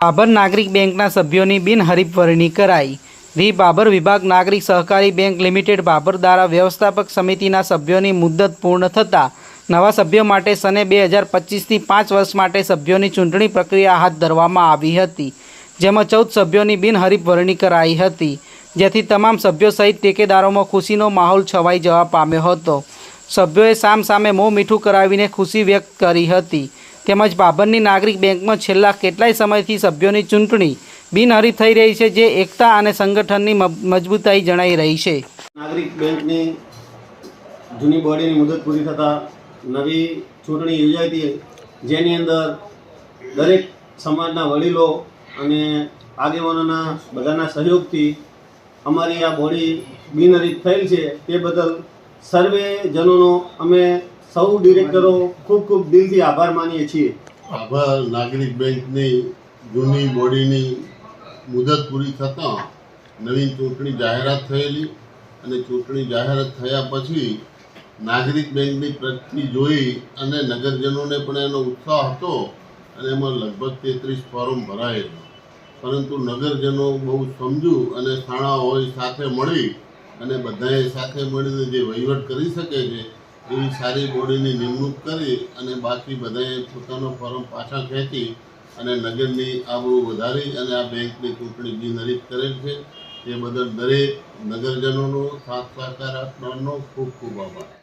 બાબર નાગરિક બેંકના સભ્યોની બિનહરીફ વરણી કરાઈ. રી બાબર વિભાગ નાગરિક સહકારી બેંક લિમિટેડ બાબર દ્વારા વ્યવસ્થાપક સમિતિના સભ્યોની મુદત પૂર્ણ થતાં નવા સભ્યો માટે સને બે હજાર પચીસથી પાંચ વર્ષ માટે સભ્યોની ચૂંટણી પ્રક્રિયા હાથ ધરવામાં આવી હતી. જેમાં ચૌદ સભ્યોની બિનહરીફ વરણી કરાઈ હતી, જેથી તમામ સભ્યો સહિત ટેકેદારોમાં ખુશીનો માહોલ છવાઈ જવા પામ્યો હતો. સભ્યોએ સામ સામે મોં મીઠું કરાવીને ખુશી વ્યક્ત કરી હતી. તેમજ બાબરની નાગરિક બેંકમાં છેલ્લા કેટલાય સમયથી સભ્યોની ચૂંટણી બિનહરીફ થઈ રહી છે, જે એકતા અને સંગઠનની મજબૂતાઈ જણાઈ રહી છે. નાગરિક બેંકની જૂની બોડીની મુદત પૂરી થતાં નવી ચૂંટણી યોજાઈ હતી, જેની અંદર દરેક સમાજના વડીલો અને આગેવાનોના બધાના સહયોગથી અમારી આ બોડી બિનહરીફ થયેલ છે તે બદલ સર્વે જનોનો અમે સૌ ડિરેક્ટરો ખૂબ ખૂબ દિલથી આભાર માનીએ છીએ. આભાર નાગરિક બેંકની, જૂની બોડીની મુદત પૂરી થતાં નવી ચૂંટણી જાહેરાત થયેલી અને ચૂંટણી જાહેરાત થયા પછી નાગરિક બેંકની પ્રગતિ જોઈ અને નગરજનોને પણ એનો ઉત્સાહ હતો અને એમાં લગભગ તેત્રીસ ફોર્મ ભરાયેલા. પરંતુ નગરજનો બહુ સમજુ અને શાળા હોય સાથે મળી અને બધાએ સાથે મળીને જે વહીવટ કરી શકે છે, એવી સારી બોડીની નિમણૂક કરી અને બાકી બધાએ પોતાનો ફોર્મ પાછા ખેંચી અને નગરની આબરૂ વધારી અને આ બેંકની ચૂંટણી બિનહરીફ કરેલ છે. એ બદલ દરેક નગરજનોનો સાથ સહકાર આપનારનો ખૂબ ખૂબ આભાર.